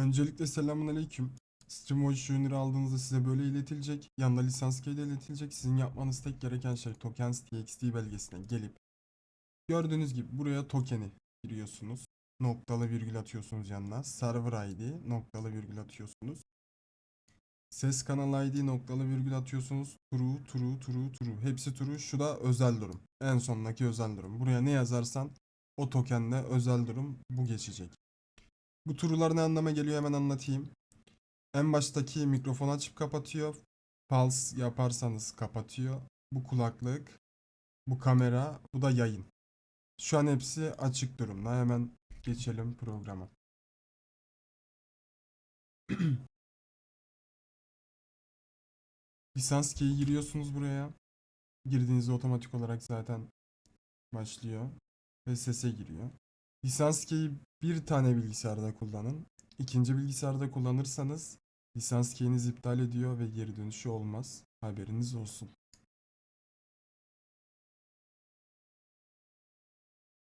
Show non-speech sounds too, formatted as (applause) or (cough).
Öncelikle selamun aleyküm. StreamWatch ürünleri aldığınızda size böyle iletilecek. Yanında lisans kaydı iletilecek. Sizin yapmanız tek gereken şey tokens txt belgesine gelip gördüğünüz gibi buraya tokeni giriyorsunuz. Noktalı virgül atıyorsunuz yanına. Server ID noktalı virgül atıyorsunuz. Ses kanalı ID noktalı virgül atıyorsunuz. True, true, true, true. Hepsi true. Şu da özel durum. En sondaki özel durum. Buraya ne yazarsan o tokenle özel durum bu geçecek. Bu turular ne anlama geliyor hemen anlatayım. En baştaki mikrofon açıp kapatıyor. Pulse yaparsanız kapatıyor. Bu kulaklık, bu kamera, bu da yayın. Şu an hepsi açık durumda. Hemen geçelim programa. (clears throat) Lisans key'i giriyorsunuz buraya. Girdiğinizde otomatik olarak zaten başlıyor ve sese giriyor. Lisans key'i bir tane bilgisayarda kullanın. İkinci bilgisayarda kullanırsanız lisans key'iniz iptal ediyor ve geri dönüşü olmaz. Haberiniz olsun.